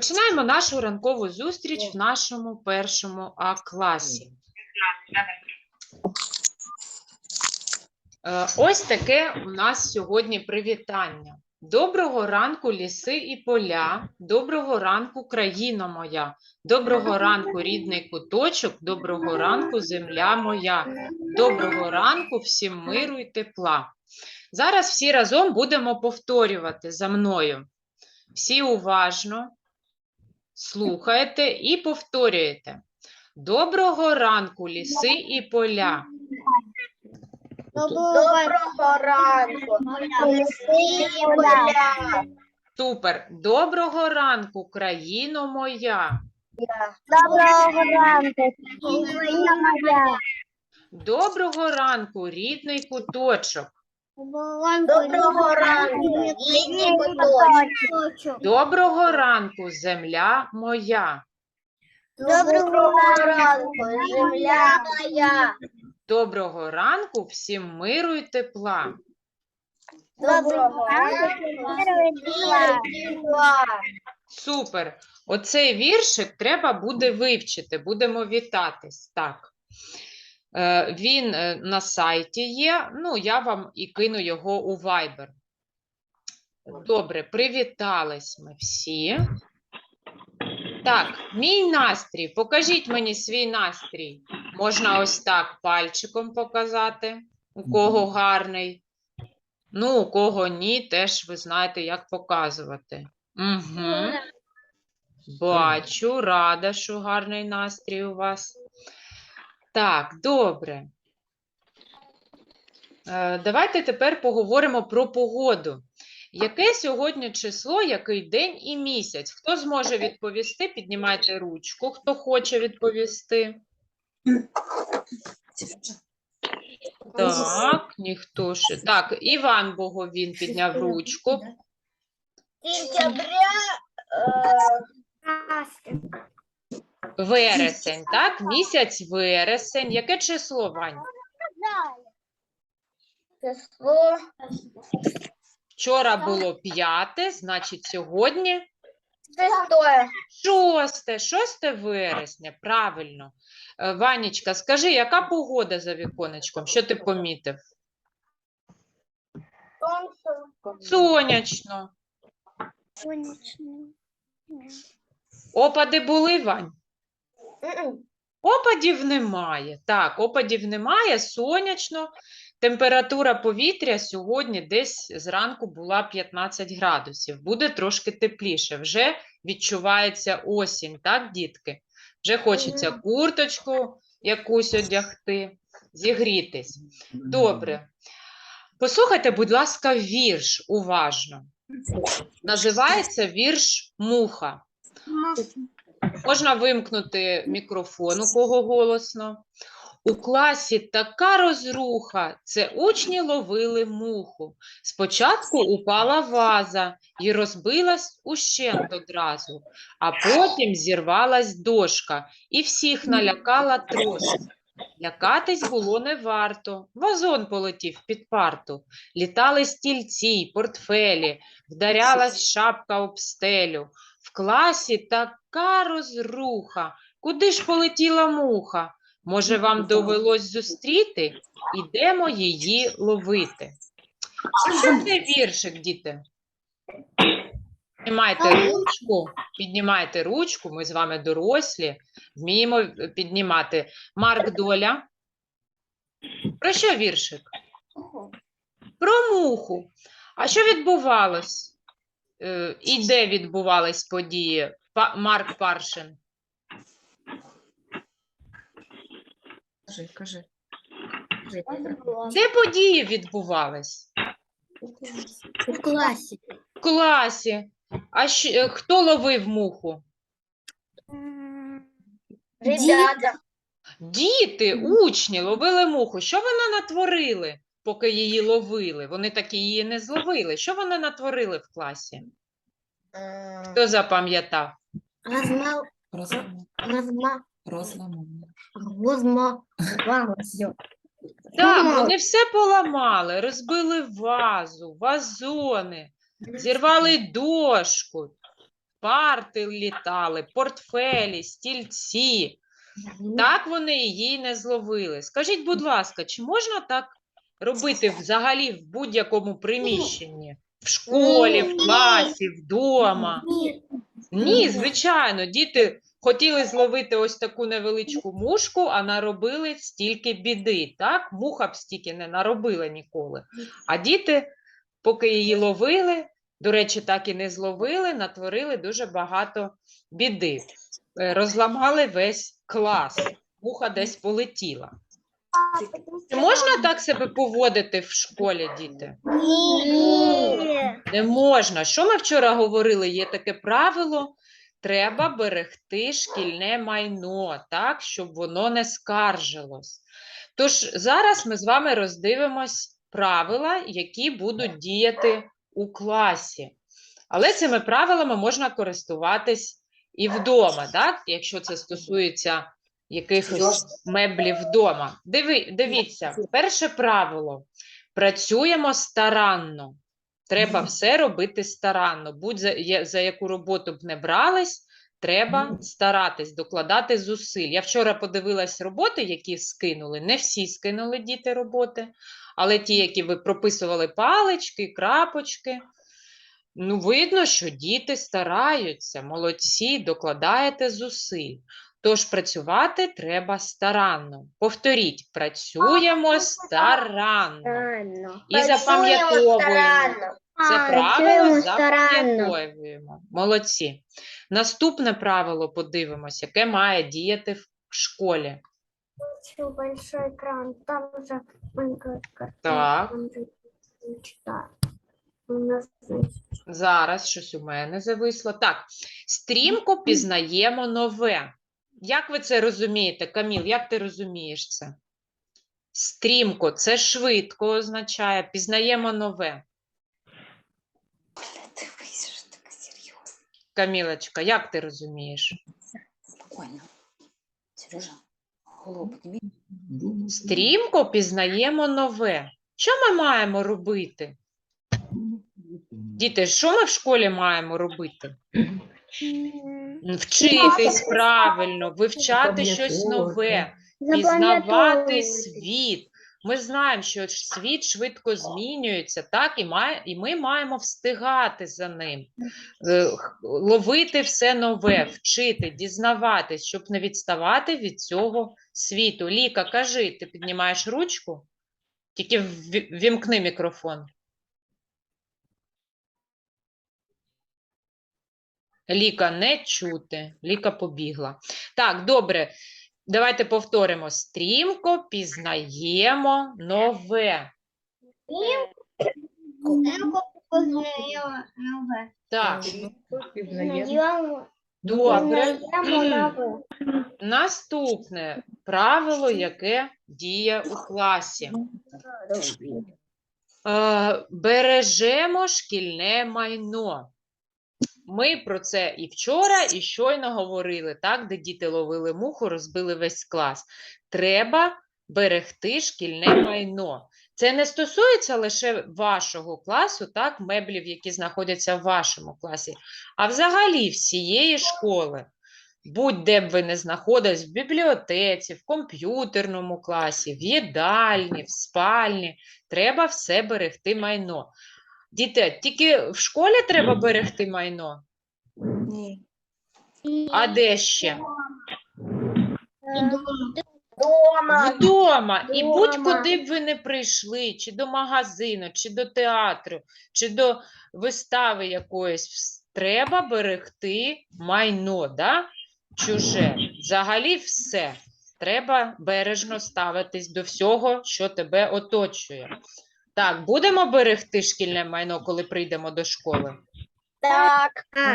Починаємо нашу ранкову зустріч в нашому першому А класі. Е, Ось таке у нас сьогодні привітання. Доброго ранку, ліси і поля, доброго ранку, країна моя, доброго ранку, рідний куточок, доброго ранку, земля моя, доброго ранку, всім миру і тепла. Зараз всі разом будемо повторювати за мною. Всі уважно слухаєте і повторюєте. Доброго ранку, ліси і поля. Доброго ранку, ліси і поля. Супер. Доброго ранку, країно моя. Доброго ранку, Україна моя. Доброго ранку, рідний куточок. Доброго ранку, куточок. Доброго ранку, земля моя. Доброго ранку, земля моя. Доброго ранку, всім миру і тепла. Доброго ранку, миру і тепла. Супер. Оцей віршик треба буде вивчити. Будемо вітатись. Так. Е, Він е, на сайті є. Ну, я вам і кину його у Viber. Добре, привітались ми всі. Так, мій настрій. Покажіть мені свій настрій. Можна ось так пальчиком показати, у кого гарний. Ну, у кого ні, теж ви знаєте, як показувати. Угу. Бачу, рада, що гарний настрій у вас. Так, добре. Е, Давайте тепер поговоримо про погоду. Яке сьогодні число, який день і місяць? Хто зможе відповісти? Піднімайте ручку, хто хоче відповісти. Так, ніхто ще. Так, Іван Боговін підняв ручку. Сентября, Вересень, так? Місяць вересень. Яке число, Вань? число Вчора було п'яте, значить сьогодні шосте, шосте вересня, правильно. Е, Ванечка, скажи, яка погода за віконечком? Що ти помітив? Сонце. Сонячно. Опади були, Вань? Опадів немає. Так, опадів немає, сонячно. Температура повітря сьогодні десь зранку була 15 градусів. Буде трошки тепліше. Вже відчувається осінь, так, дітки? Вже хочеться курточку якусь одягти, зігрітись. Добре. Послухайте, будь ласка, вірш уважно. Називається вірш Муха. Можна вимкнути мікрофон, у кого голосно. У класі така розруха, це учні ловили муху. Спочатку упала ваза і розбилась ущент одразу, а потім зірвалась дошка і всіх налякала трошки. Лякатись було не варто. Вазон полетів під парту. Літали стільці, портфелі, вдарялась шапка об стелю. В класі така розруха. Куди ж полетіла муха? Може, вам довелось зустріти? Ідемо її ловити. Що це віршик, діти? Піднімайте ручку, піднімайте ручку, ми з вами дорослі, вміємо е, піднімати. Марк Доля. Про що віршик? Про муху. А що відбувалось? Е, І де відбувались події? Марк Паршин. Кажи, кажи. Кажи, Де події відбувались? В класі. В класі. А щ- е, хто ловив муху? Ребята. Діти, учні ловили муху. Що вони натворили, поки її ловили? Вони таки її не зловили. Що вони натворили в класі? Хто запам'ятав? Розма... Розламу. Розма... Розламу. Розма... Так, вони все поламали, розбили вазу, вазони, зірвали дошку. парти літали, портфелі, стільці. Так вони її не зловили. Скажіть, будь ласка, чи можна так робити взагалі в будь-якому приміщенні? В школі, в класі, вдома? Ні, звичайно, діти хотіли зловити ось таку невеличку мушку, а наробили стільки біди. Так, муха б стільки не наробила ніколи. А діти, поки її ловили, до речі, так і не зловили, натворили дуже багато біди. Е, Розламали весь клас. Муха десь полетіла. Чи можна так себе поводити в школі, діти? Не можна. Що ми вчора говорили? Є таке правило. Треба берегти шкільне майно, так, щоб воно не скаржилось. Тож зараз ми з вами роздивимось правила, які будуть діяти у класі. Але цими правилами можна користуватись і вдома, так? якщо це стосується якихось меблів вдома. Диви, дивіться, перше правило. Працюємо старанно. Треба все робити старанно. Будь за, я- за яку роботу б не брались, треба старатись, докладати зусиль. Я вчора подивилась роботи, які скинули. Не всі скинули діти роботи, але ті, які ви прописували палички, крапочки. Ну, видно, що діти стараються, молодці, докладаєте зусиль. Тож працювати треба старанно. Повторіть, працюємо старанно. І запам'ятовуємо. Це правило запам'ятовуємо. Молодці. Наступне правило подивимось, яке має діяти в школі. Большой экран, там картинка, Так. Зараз щось у мене зависло. Так, стрімко пізнаємо нове. Як ви це розумієте, Каміл? Як ти розумієш це? Стрімко це швидко означає, пізнаємо нове. Дивись, що таке серйозно. Камілочка, як ти розумієш? Спокійно. Сережа, голову. Стрімко пізнаємо нове. Що ми маємо робити? Діти, що ми в школі маємо робити? Вчитись правильно, вивчати щось нове, пізнавати світ. Ми знаємо, що світ швидко змінюється, так, і, має, і ми маємо встигати за ним, Е, ловити все нове, вчити, дізнаватись, щоб не відставати від цього світу. Ліка, кажи, ти піднімаєш ручку? Тільки ввімкни мікрофон. Ліка не чути. Ліка побігла. Так, добре. Давайте повторимо. Стрімко пізнаємо нове. Так, добре. Наступне правило, яке діє у класі. Е, Бережемо шкільне майно. Ми про це і вчора, і щойно говорили, так, де діти ловили муху, розбили весь клас. Треба берегти шкільне майно. Це не стосується лише вашого класу, так, меблів, які знаходяться в вашому класі, а взагалі всієї школи. Будь-де б ви не знаходились, в бібліотеці, в комп'ютерному класі, в їдальні, в спальні, треба все берегти майно. Діти, тільки в школі треба берегти майно, Ні. а де ще? Дома. Вдома. І Дома. будь-куди б ви не прийшли, чи до магазину, чи до театру, чи до вистави якоїсь, треба берегти майно, да? чуже. Взагалі все. Треба бережно ставитись до всього, що тебе оточує. Так, будемо берегти шкільне майно, коли прийдемо до школи. Так.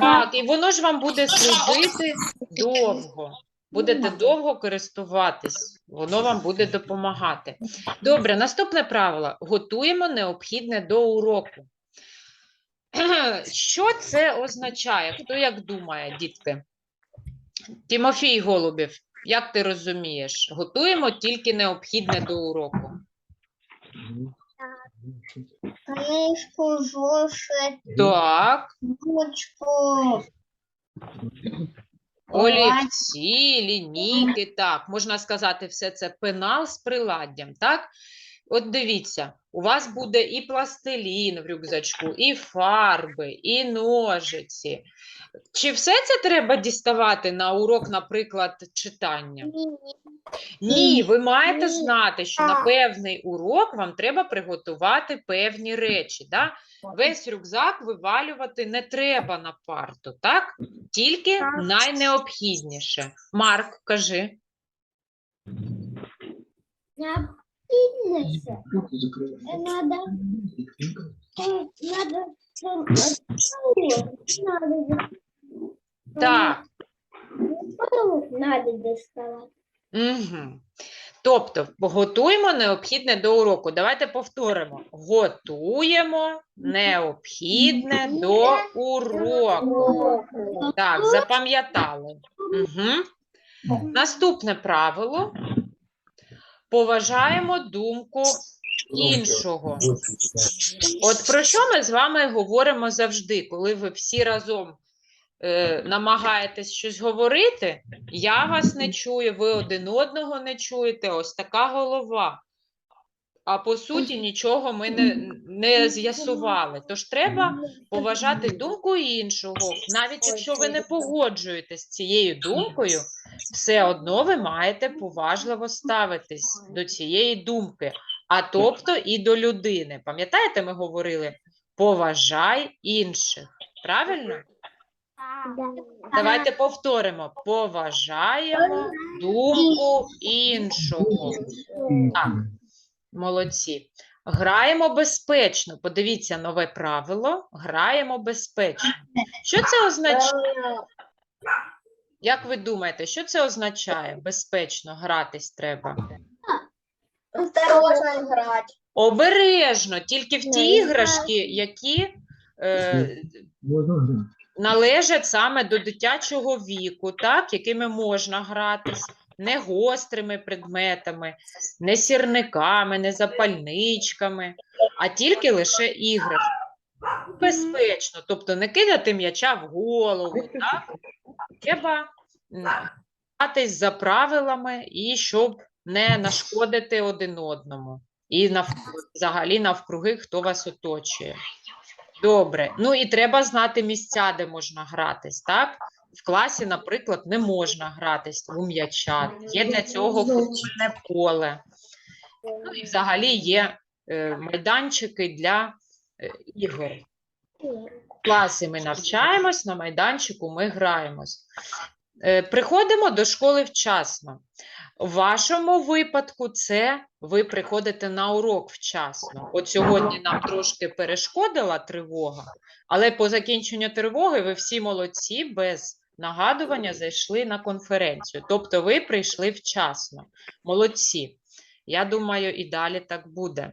Так, і воно ж вам буде служити довго. Будете довго користуватись, воно вам буде допомагати. Добре, наступне правило. Готуємо необхідне до уроку. Що це означає? Хто як думає, дітки? Тимофій Голубів, як ти розумієш? Готуємо тільки необхідне до уроку. Книжку, зошит, Так, ручку, Олівці, лінійки, так, можна сказати, все це пенал з приладдям, так? От дивіться, у вас буде і пластилін в рюкзачку, і фарби, і ножиці. Чи все це треба діставати на урок, наприклад, читання? Ні, ви маєте знати, що на певний урок вам треба приготувати певні речі. Да? Весь рюкзак вивалювати не треба на парту, так? Тільки найнеобхідніше. Марк, кажи. Необходимость. Надо, надо, надо, Так. надо доставать. Угу. Тобто, готуємо необхідне до уроку. Давайте повторимо. Готуємо необхідне до уроку. Так, запам'ятали. Угу. Наступне правило. Поважаємо думку іншого. От про що ми з вами говоримо завжди, коли ви всі разом е, намагаєтесь щось говорити, я вас не чую, ви один одного не чуєте, ось така голова. А по суті нічого ми не, не з'ясували. Тож треба поважати думку іншого, навіть якщо ви не погоджуєтесь з цією думкою, все одно ви маєте поважливо ставитись до цієї думки, а тобто і до людини. Пам'ятаєте, ми говорили поважай інших. Правильно? Давайте повторимо: поважаємо думку іншого. Так, молодці. Граємо безпечно. Подивіться нове правило. Граємо безпечно. Що це означає? Як ви думаєте, що це означає? Безпечно гратись треба. Осторожно играть. Обережно, тільки в ті іграшки, які е, належать саме до дитячого віку, так, якими можна гратись, не гострими предметами, не сірниками, не запальничками, а тільки лише іграшки. Безпечно, тобто не кидати м'яча в голову, так? Треба гратись за правилами і щоб не нашкодити один одному. І нав... взагалі навкруги, хто вас оточує. Добре. Ну і треба знати місця, де можна гратись, так? В класі, наприклад, не можна гратись у м'яча. Є для цього футбольне поле. Ну і взагалі є е, майданчики для е, ігор. В класі ми навчаємось, на майданчику ми граємось. Е, Приходимо до школи вчасно. У вашому випадку це ви приходите на урок вчасно. От сьогодні нам трошки перешкодила тривога, але по закінченню тривоги ви всі молодці без нагадування зайшли на конференцію. Тобто ви прийшли вчасно. Молодці. Я думаю, і далі так буде.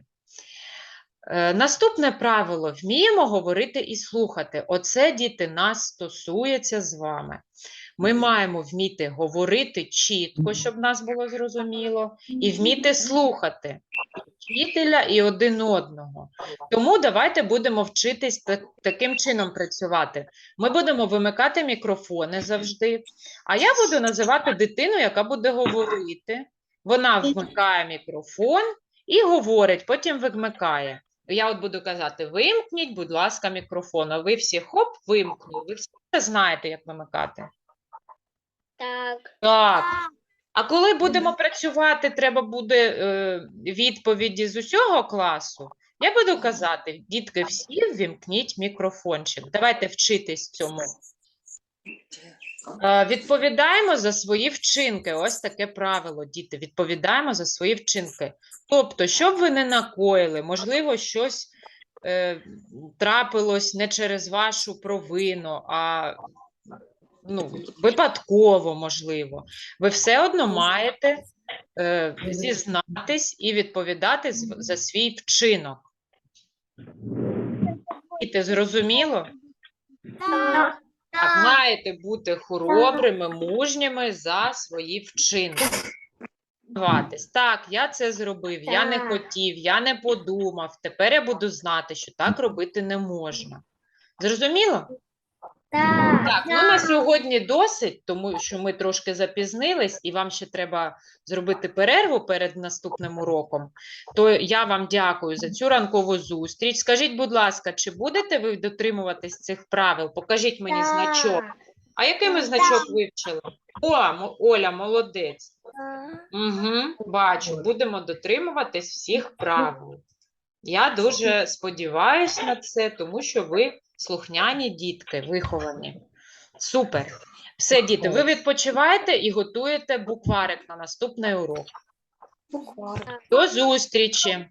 Е, Наступне правило: вміємо говорити і слухати. Оце діти нас стосується з вами. Ми маємо вміти говорити чітко, щоб нас було зрозуміло, і вміти слухати вчителя і один одного. Тому давайте будемо вчитись таким чином працювати. Ми будемо вимикати мікрофони завжди, а я буду називати дитину, яка буде говорити. Вона вмикає мікрофон і говорить, потім вимикає. Я от буду казати: вимкніть, будь ласка, мікрофон. А ви всі хоп, вимкнули. Ви все знаєте, як вимикати. Так. Так. А коли будемо працювати, треба буде е, відповіді з усього класу. Я буду казати, дітки, всі ввімкніть мікрофончик. Давайте вчитись цьому. Е, відповідаємо за свої вчинки. Ось таке правило, діти. Відповідаємо за свої вчинки. Тобто, щоб ви не накоїли, можливо, щось е, трапилось не через вашу провину, а ну, випадково, можливо. Ви все одно маєте е, зізнатись і відповідати за свій вчинок. Діти, зрозуміло? Так. Так, маєте бути хоробрими, мужніми за свої вчинки. Так, я це зробив, я не хотів, я не подумав. Тепер я буду знати, що так робити не можна. Зрозуміло? Так, ну на сьогодні досить, тому що ми трошки запізнились, і вам ще треба зробити перерву перед наступним уроком. То я вам дякую за цю ранкову зустріч. Скажіть, будь ласка, чи будете ви дотримуватись цих правил? Покажіть мені значок. А який ми значок вивчили? О, Оля, молодець. Угу, бачу, будемо дотримуватись всіх правил. Я дуже сподіваюся на це, тому що ви слухняні дітки, виховані. Супер. Все, діти, ви відпочиваєте і готуєте букварик на наступний урок. До зустрічі!